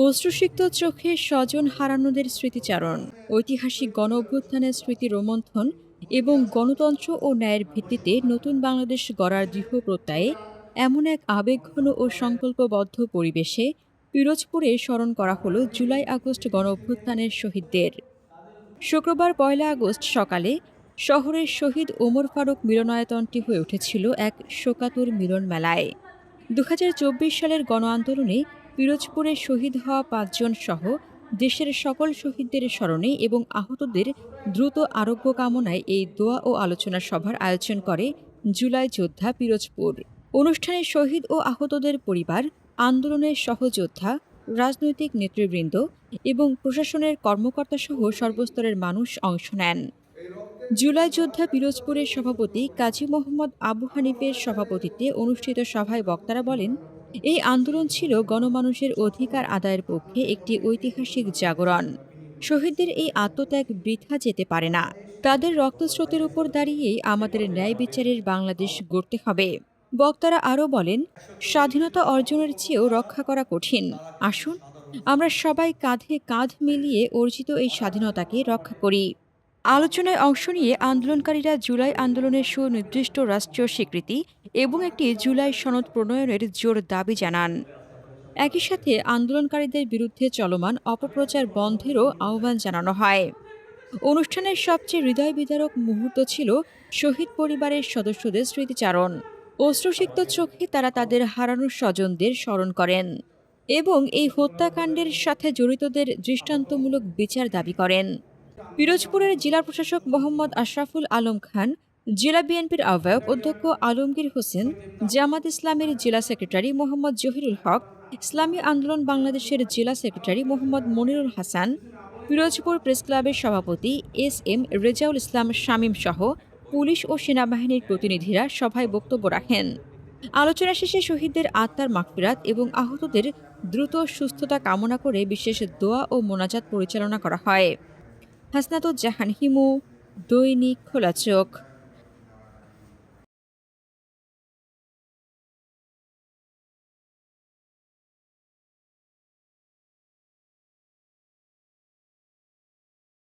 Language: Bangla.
অশ্রুসিক্ত চোখে স্বজন হারানোদের স্মৃতিচারণ, ঐতিহাসিক গণ অভ্যুত্থানের স্মৃতি রোমন্থন এবং গণতন্ত্র ও ন্যায়ের ভিত্তিতে নতুন বাংলাদেশ গড়ার দৃঢ় প্রত্যয়ে এমন এক আবেগঘন ও সংকল্পবদ্ধ পরিবেশে পিরোজপুরে স্মরণ করা হলো জুলাই আগস্ট গণ অভ্যুত্থানের শহীদদের। শুক্রবার পয়লা আগস্ট সকালে শহরের শহীদ ওমর ফারুক মিলনায়তনটি হয়ে উঠেছিল এক শোকাতুর মিলন মেলায় দু হাজার চব্বিশ সালের গণ আন্দোলনে পিরোজপুরে শহীদ হওয়া পাঁচজন সহ দেশের সকল শহীদদের স্মরণে এবং আহতদের দ্রুত আরোগ্য কামনায় এই দোয়া ও আলোচনা সভার আয়োজন করে জুলাই যোদ্ধা পিরোজপুর। অনুষ্ঠানে শহীদ ও আহতদের পরিবার, আন্দোলনের সহযোদ্ধা, রাজনৈতিক নেতৃবৃন্দ এবং প্রশাসনের কর্মকর্তা সহ সর্বস্তরের মানুষ অংশ নেন। জুলাই যোদ্ধা পিরোজপুরের সভাপতি কাজী মোহাম্মদ আবু হানিফের সভাপতিত্বে অনুষ্ঠিত সভায় বক্তারা বলেন এই আন্দোলন ছিল গণমানুষের অধিকার আদায়ের পক্ষে একটি ঐতিহাসিক জাগরণ। শহীদদের এই আত্মত্যাগ বৃথা যেতে পারে না। তাদের রক্তস্রোতের উপর দাঁড়িয়েই আমাদের ন্যায় বিচারের বাংলাদেশ গড়তে হবে। বক্তারা আরও বলেন, স্বাধীনতা অর্জনের চেয়েও রক্ষা করা কঠিন। আসুন, আমরা সবাই কাঁধে কাঁধ মিলিয়ে অর্জিত এই স্বাধীনতাকে রক্ষা করি। আলোচনায় অংশ নিয়ে আন্দোলনকারীরা জুলাই আন্দোলনের সুনির্দিষ্ট রাষ্ট্রীয় স্বীকৃতি এবং একটি জুলাই সনদ প্রণয়নের জোর দাবি জানান। একই সাথে আন্দোলনকারীদের বিরুদ্ধে চলমান অপপ্রচার বন্ধেরও আহ্বান জানানো হয়। অনুষ্ঠানের সবচেয়ে হৃদয় বিদারক মুহূর্ত ছিল শহীদ পরিবারের সদস্যদের স্মৃতিচারণ। অশ্রুসিক্ত চোখে তারা তাদের হারানো স্বজনদের স্মরণ করেন এবং এই হত্যাকাণ্ডের সাথে জড়িতদের দৃষ্টান্তমূলক বিচার দাবি করেন। পিরোজপুরের জেলা প্রশাসক মোহাম্মদ আশরাফুল আলম খান, জেলা বিএনপির আহ্বায়ক অধ্যক্ষ আলমগীর হোসেন, জামাত ইসলামের জেলা সেক্রেটারি মোহাম্মদ জহিরুল হক, ইসলামী আন্দোলন বাংলাদেশের জেলা সেক্রেটারি মোহাম্মদ মনিরুল হাসান, পিরোজপুর প্রেস ক্লাবের সভাপতি এস এম রেজাউল ইসলাম শামীম সহ পুলিশ ও সেনাবাহিনীর প্রতিনিধিরা সভায় বক্তব্য রাখেন। আলোচনা শেষে শহীদদের আত্মার মাগফিরাত এবং আহতদের দ্রুত সুস্থতা কামনা করে বিশেষ দোয়া ও মোনাজাত পরিচালনা করা হয়। হাসনাতুজ্জাহান হিমু দৈনিক খোলা চোখ।